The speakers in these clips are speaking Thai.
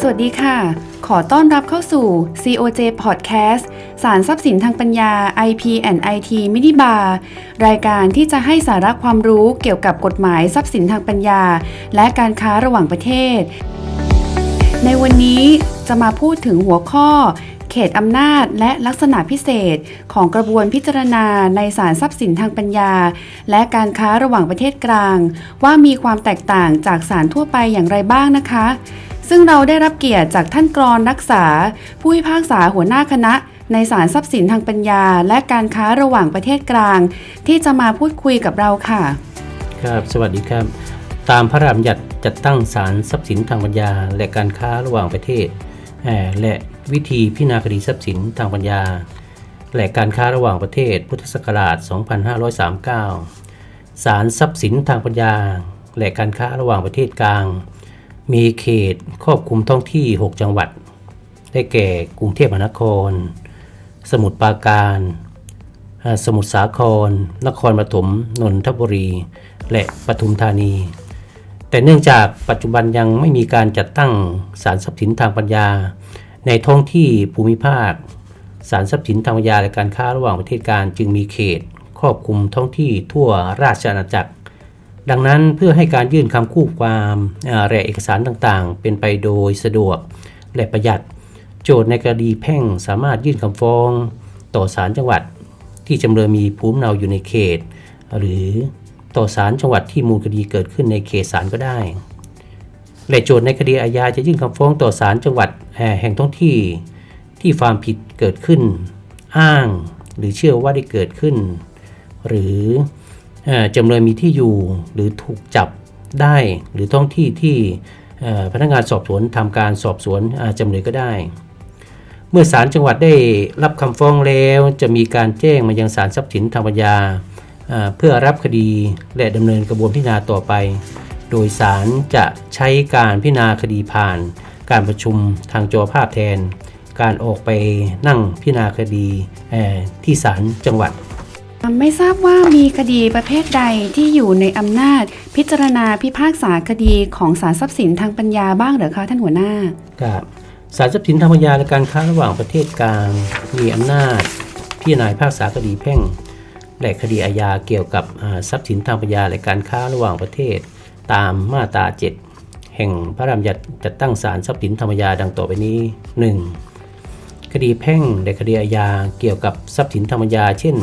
สวัสดีค่ะ ขอต้อนรับเข้าสู่ COJ Podcast สารทรัพย์สินทางปัญญา IP and IT Mini Bar รายการที่จะให้สาระความรู้เกี่ยวกับกฎหมายทรัพย์สินทางปัญญา และการค้าระหว่างประเทศ ในวันนี้จะมาพูดถึงหัวข้อ เขตอำนาจและลักษณะพิเศษของกระบวนพิจารณาในศาลทรัพย์สินทางปัญญา และการค้าระหว่างประเทศกลาง ว่ามีความแตกต่างจากศาลทั่วไปอย่างไรบ้างนะคะ ซึ่งเราได้รับเกียรติจากท่านกรอนรักษา ผู้พิพากษาหัวหน้าคณะ ในศาลทรัพย์สินทางปัญญา และการค้าระหว่างประเทศกลาง ที่จะมาพูดคุยกับเราค่ะ ครับ สวัสดีครับ ตามพระราชบัญญัติจัดตั้งศาลทรัพย์สินทางปัญญา และการค้าระหว่างประเทศ และวิธีพิจารณาคดีทรัพย์สินทางปัญญา และการค้าระหว่างประเทศ พุทธศักราช 2539ศาลทรัพย์สินทางปัญญา และการค้าระหว่างประเทศกลาง มีเขตครอบคลุมท้องที่ 6 จังหวัด ได้แก่กรุงเทพมหานคร สมุทรปราการ สมุทรสาคร นครปฐม นนทบุรี และปทุมธานี แต่เนื่องจากปัจจุบันยังไม่มีการจัดตั้งศาลทรัพย์สินทางปัญญา ในท้องที่ภูมิภาคศาลทรัพย์สินทางปัญญาและการค้าระหว่างประเทศการจึงมีเขตครอบคลุมท้องที่ทั่วราชอาณาจักร ดังนั้นเพื่อให้การยื่นคำคู่ความเอ่อและเอกสารต่างๆ เป็นไปโดยสะดวกและประหยัด โจทย์ในคดีแพ่งสามารถยื่นคำฟ้อง ต่อศาลจังหวัด ที่จำเลยมีภูมิเนาอยู่ในเขต หรือต่อศาลจังหวัดที่มูลคดีเกิดขึ้นในเขตศาลก็ได้ และโจทย์ในคดีอาญาจะยื่นคำฟ้องต่อศาลจังหวัดแห่งท้องที่ที่ความผิดเกิดขึ้น อ้าง หรือเชื่อว่าได้เกิดขึ้น หรือ จำเลยมีที่อยู่หรือถูกจับได้หรือท้องที่ที่พนักงานสอบสวนทำการสอบสวนจำเลยก็ได้ เมื่อศาลจังหวัดได้รับคำฟ้องแล้วจะมีการแจ้งมายังศาลทรัพย์สินทางปัญญาเพื่อรับคดีและดำเนินกระบวนพิจารณาต่อไป โดยศาลจะใช้การพิจารณาคดีผ่าน การประชุมทางจอภาพแทน การออกไปนั่งพิจารณาคดีที่ศาลจังหวัด ไม่ทราบว่ามีคดีประเภทใดที่อยู่ในอำนาจ พิจารณาพิพากษาคดีของศาลทรัพย์สินทางปัญญาบ้างหรือคะท่านหัวหน้าครับศาลทรัพย์สินทางปัญญาและการค้าระหว่างประเทศกลางมีอำนาจพิจารณาพิพากษาคดีแพ่งและคดีอาญาเกี่ยวกับทรัพย์สินทางปัญญาและการค้าระหว่างประเทศ ตามมาตรา 7 แห่งพระราชบัญญัติจัดตั้งศาลทรัพย์สินทางปัญญาดังต่อไปนี้ 1. คดีแพ่งและคดีอาญาเกี่ยวกับทรัพย์สินทางปัญญา เช่น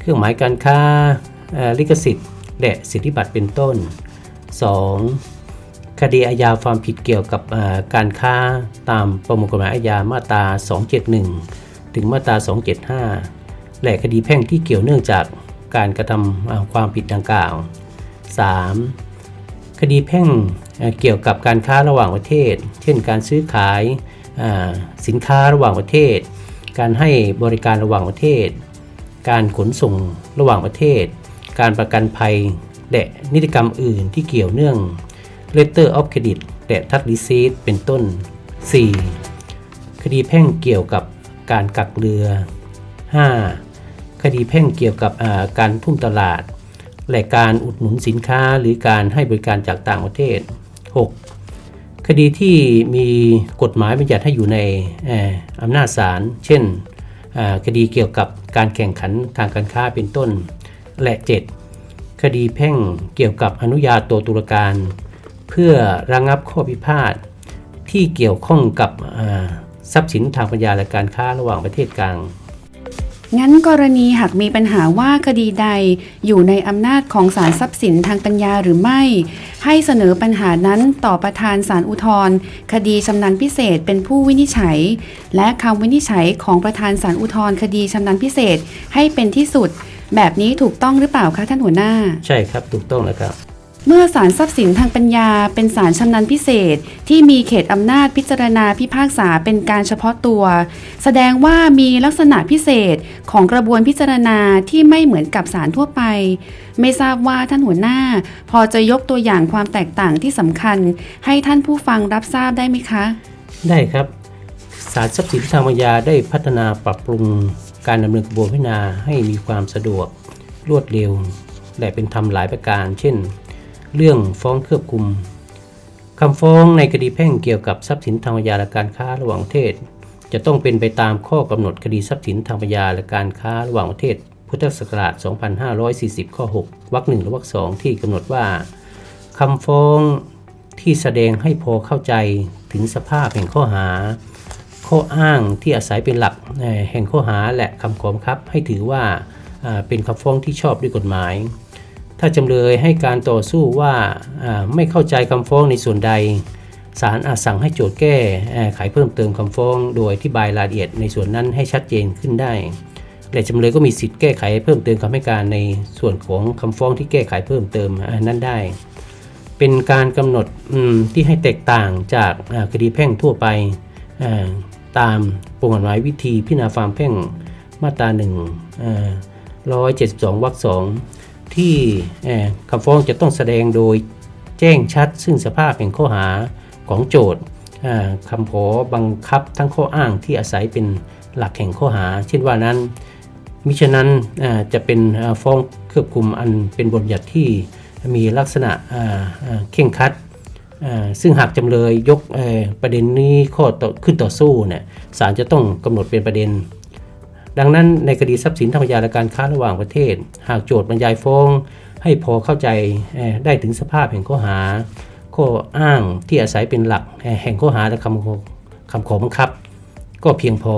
เครื่องหมายการค้าลิขสิทธิ์ และสิทธิบัตรเป็นต้น 2. คดีอาญาความผิดเกี่ยวกับการค้าตามประมวลกฎหมายอาญามาตรา 271 ถึงมาตรา 275 และคดีแพ่งที่เกี่ยวเนื่องจากการกระทำความผิดดังกล่าว 3. คดีแพ่งเกี่ยวกับการค้าระหว่างประเทศ เช่น การซื้อขายสินค้าระหว่างประเทศ การให้บริการระหว่างประเทศ การขนส่งระหว่างประเทศ การประกันภัย และนิติกรรมอื่นที่เกี่ยวเนื่อง Letter of Credit และ Tax Receipt เป็นต้น 4. คดีแพ่งเกี่ยวกับการกักเรือ 5. คดีแพ่งเกี่ยวกับาการทุ่มตลาด และการอุดหนุนสินค้าหรือการให้บริการจากต่างประเทศ 6. คดีที่มีกฎหมายบัญญัติให้อยู่ในออำนาจศาล เช่นคดีเกี่ยวกับ การแข่งขันทางการค้าเป็นต้น และ 7. คดีแพ่งเกี่ยวกับอนุญาโตตุลาการ เพื่อระงับข้อพิพาทที่เกี่ยวข้องกับทรัพย์สินทางปัญญาและการค้าระหว่างประเทศกลาง งั้นกรณีหากมีปัญหาว่าคดีใดอยู่ในอำนาจของศาลทรัพย์สินทางปัญญาหรือไม่ ให้เสนอปัญหานั้นต่อประธานศาลอุทธรณ์คดีชำนาญพิเศษเป็นผู้วินิจฉัย และคำวินิจฉัยของประธานศาลอุทธรณ์คดีชำนาญพิเศษให้เป็นที่สุด แบบนี้ถูกต้องหรือเปล่าคะท่านหัวหน้า ใช่ครับถูกต้องแล้วครับ เมื่อศาลทรัพย์สินทางปัญญาเป็นศาลชำนาญพิเศษ ที่มีเขตอำนาจพิจารณาพิพากษาเป็นการเฉพาะตัว แสดงว่ามีลักษณะพิเศษของกระบวนพิจารณาที่ไม่เหมือนกับศาลทั่วไป ไม่ทราบว่าท่านหัวหน้า พอจะยกตัวอย่างความแตกต่างที่สำคัญ ให้ท่านผู้ฟังรับทราบได้ไหมคะ ได้ครับศาลทรัพย์สินทางปัญญาได้พัฒนาปรับปรุงการดำเนินกระบวนพิจารณาให้มีความสะดวกรวดเร็ว และเป็นธรรมหลายประการ เช่น เรื่องฟ้องเครือบคุมคำฟ้องในคดีแพ่งเกี่ยวกับทรัพย์สินทางปัญญาและการค้าระหว่างประเทศ จะต้องเป็นไปตามข้อกำหนดคดีทรัพย์สินทางปัญญาและการค้าระหว่างประเทศ พุทธศักราช 2540 ข้อ 6 วรรคหนึ่งและวรรคสองที่กำหนดว่าคำฟ้องที่แสดงให้พอเข้าใจถึงสภาพแห่งข้อหา ข้ออ้างที่อาศัยเป็นหลักแห่งข้อหาและคำขอบังคับให้ถือว่าเป็นคำฟ้องที่ชอบด้วยกฎหมาย ถ้าจำเลยให้การต่อสู้ว่าไม่เข้าใจคำฟ้องในส่วนใดศาลอาจสั่งให้โจทย์แก้ไขเพิ่มเติมคำฟ้อง โดยอธิบายรายละเอียดในส่วนนั้นให้ชัดเจนขึ้นได้ และจำเลยก็มีสิทธิ์แก้ไขเพิ่มเติมคำให้การในส่วนของคำฟ้องที่แก้ไขเพิ่มเติมนั้นได้ เป็นการกำหนดที่ให้แตกต่างจากคดีแพ่งทั่วไปตามประมวลกฎหมายวิธีพิจารณาความแพ่งมาตรา1ร้อยเจ็ดสิบสองวรรคสอง ที่คำฟ้องจะต้องแสดงโดยแจ้งชัด ซึ่งสภาพแห่งข้อหาของโจทย์คำขอบังคับทั้งข้ออ้างที่อาศัยเป็นหลักแห่งข้อหา เช่นว่านั้น มิฉะนั้นจะเป็นฟ้องเครือบคลุมอันเป็นบทบัญญัติที่มีลักษณะเข่งคัดซึ่งหากจำเลยยกประเด็นนี้ข้อขึ้นต่อสู้เนี่ยศาลจะต้องกำหนดเป็นประเด็น ดังนั้นในคดีทรัพย์สินทางปัญญาและการค้าระหว่างประเทศ หากโจทย์บรรยายฟ้อง ให้พอเข้าใจได้ถึงสภาพแห่งข้อหา ข้ออ้างที่อาศัยเป็นหลักแห่งข้อหาและคำขอคำขอบังคับ ก็เพียงพอ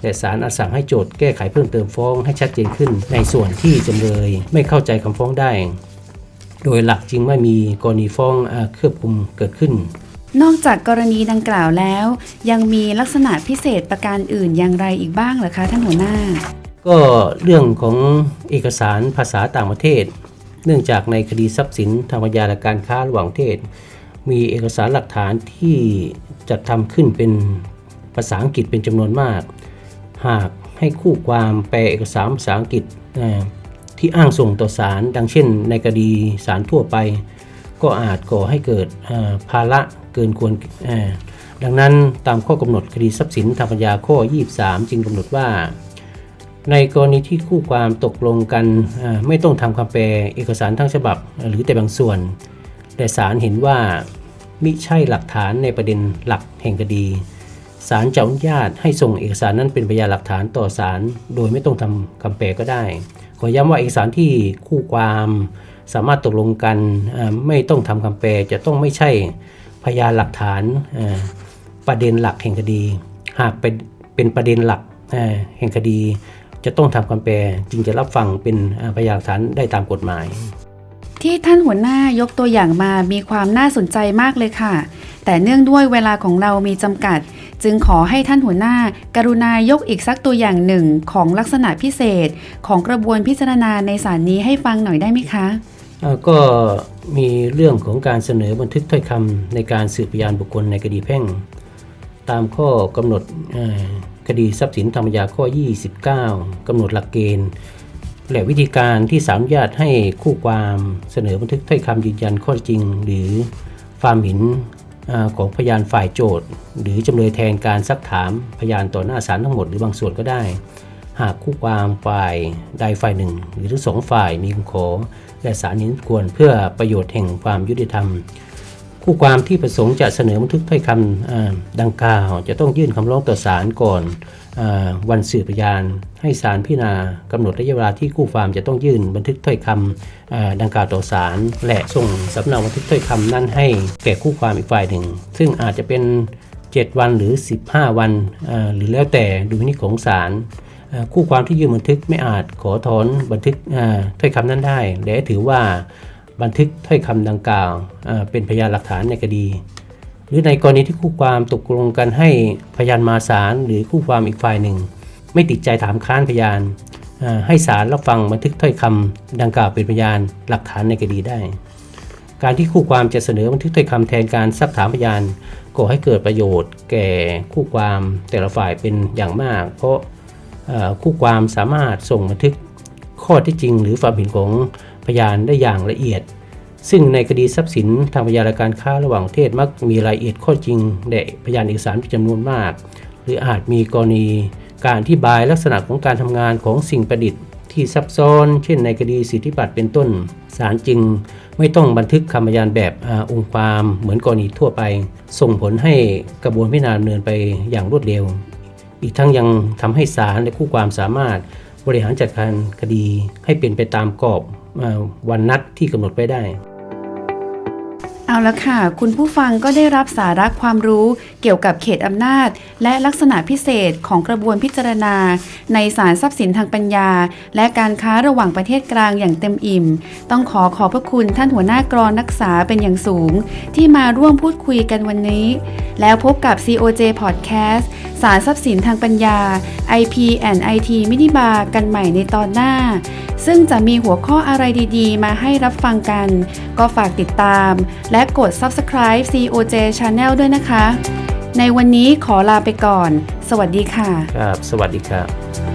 แต่ศาลอาจสั่งให้โจทย์แก้ไขเพิ่มเติมฟ้องให้ชัดเจนขึ้น ในส่วนที่จำเลยไม่เข้าใจคำฟ้องได้ โดยหลักจึงไม่มีกรณีฟ้องอาเครือบคุมเกิดขึ้น นอกจากกรณีดังกล่าวแล้ว ยังมีลักษณะพิเศษประการอื่นอย่างไรอีกบ้างเหรอคะท่านหัวหน้า ก็เรื่องของเอกสารภาษาต่างประเทศ เนื่องจากในคดีทรัพย์สินทางปัญญาและการค้าระหว่างประเทศ มีเอกสารหลักฐานที่จัดทำขึ้นเป็นภาษาอังกฤษเป็นจำนวนมาก หากให้คู่ความแปลเอกสารภาษาอังกฤษที่อ้างส่งต่อศาลดังเช่น ในคดีศาลทั่วไป ก็อาจก่อให้เกิดภาระเกินควรดังนั้นตามข้อกำหนดคดีทรัพย์สินทางปัญญาข้อ 23 จึงกำหนดว่า ในกรณีที่คู่ความตกลงกันไม่ต้องทำคำแปลเอกสารทั้งฉบับหรือแต่บางส่วน แต่ศาลเห็นว่ามิใช่หลักฐานในประเด็นหลักแห่งคดีศาลจะอนุญาตให้ส่งเอกสารนั้นเป็นพยานหลักฐานต่อศาลโดยไม่ต้องทำคำแปลก็ได้ ขอย้ำว่าเอกสารที่คู่ความ สามารถตกลงกันไม่ต้องทำคำแปลจะต้องไม่ใช่พยานหลักฐานประเด็นหลักแห่งคดี หากเป็นเป็นประเด็นหลักแห่งคดี จะต้องทำคำแปลจึงจะรับฟังเป็นพยานหลักฐานได้ตามกฎหมาย ที่ท่านหัวหน้ายกตัวอย่างมามีความน่าสนใจมากเลยค่ะ แต่เนื่องด้วยเวลาของเรามีจำกัด จึงขอให้ท่านหัวหน้า กรุณายกอีกสักตัวอย่างหนึ่งของลักษณะพิเศษของกระบวนพิจารณาในศาลนี้ให้ฟังหน่อยได้ไหมคะ ก็มีเรื่องของการเสนอบันทึกถ้อยคำในการสืบพยานบุคคลในคดีแพ่ง ตามข้อกำหนดคดีทรัพย์สินธรรมยาข้อ 29กำหนดหลักเกณฑ์ และวิธีการที่สามญาติให้คู่ความเสนอบันทึกถ้อยคำยืนยันข้อจริง หรือความเห็นอของพยานฝ่ายโจทย์ หรือจำเลยแทนการซักถามพยานต่อหน้าศาลทั้งหมดหรือบางส่วนก็ได้ หากคู่ความฝ่ายใดฝ่ายหนึ่ง หรือทั้งสองฝ่ายมีคำขอและศาลเห็นควรเพื่อประโยชน์แห่งความยุติธรรม คู่ความที่ประสงค์จะเสนอบันทึกถ้อยคำดังกล่าว จะต้องยื่นคำร้องต่อศาลก่อนอวันสืบพยาน ให้ศาลพิจารณากำหนดระยะเวลาที่คู่ความจะต้องยื่นบันทึกถ้อยคำดังกล่าวต่อศาลและส่งสำเนาบันทึกถ้อยคำนั้นให้แก่คู่ความอีกฝ่ายหนึ่ง ซึ่งอาจจะเป็น 7 วันหรือ 15 วันหรือแล้วแต่ดุลพินิจของศาล คู่ความที่ยื่นบันทึกไม่อาจขอถอนบันทึกถ้อยคำนั้นได้ และถือว่าบันทึกถ้อยคำดังกล่าวเป็นพยานหลักฐานในคดี หรือในกรณีที่คู่ความตกลงกันให้พยานมาศาลหรือคู่ความอีกฝ่ายหนึ่ง ไม่ติดใจถามค้านพยานให้ศาลรับฟังบันทึกถ้อยคำดังกล่าวเป็นพยานหลักฐานในคดีได้ การที่คู่ความจะเสนอบันทึกถ้อยคำแทนการซักถามพยานก่อให้เกิดประโยชน์แก่คู่ความแต่ละฝ่ายเป็นอย่างมาก เพราะ คู่ความสามารถส่งบันทึกข้อที่จริง หรือความเห็นของพยานได้อย่างละเอียด ซึ่งในคดีทรัพย์สินทางพยานการค้าระหว่างประเทศมักมีรายละเอียดข้อจริงและพยานเอกสารเป็นจำนวนมาก หรืออาจมีกรณีการอธิบายลักษณะของการทำงานของสิ่งประดิษฐ์ที่ซับซ้อน เช่นในคดีสิทธิบัตรเป็นต้นศาลจึงไม่ต้องบันทึกคำพยานแบบอองค์ความเหมือนกรณีทั่วไป ส่งผลให้กระบวนพิจารณาดำเนินไปอย่างรวดเร็ว อีกทั้งยังทำให้ศาลและคู่ความสามารถบริหารจัดการคดีให้เป็นไปตามกรอบวันนัดที่กำหนดไว้ได้ เอาละค่ะ คุณผู้ฟังก็ได้รับสาระความรู้เกี่ยวกับเขตอำนาจ และลักษณะพิเศษของกระบวนพิจารณา ในศาลทรัพย์สินทางปัญญา และการค้าระหว่างประเทศกลางอย่างเต็มอิ่ม ต้องขอขอบพระคุณท่านหัวหน้ากรนนักษาเป็นอย่างสูง ที่มาร่วมพูดคุยกันวันนี้ แล้วพบกับ COJ Podcast สารทรัพย์สินทางปัญญา IP and IT Mini Bar กันใหม่ในตอนหน้า ซึ่งจะมีหัวข้ออะไรดีๆ มาให้รับฟังกัน ก็ฝากติดตาม และกด Subscribe COJ Channel ด้วยนะคะ ในวันนี้ขอลาไปก่อน สวัสดีค่ะ ครับ สวัสดีครับ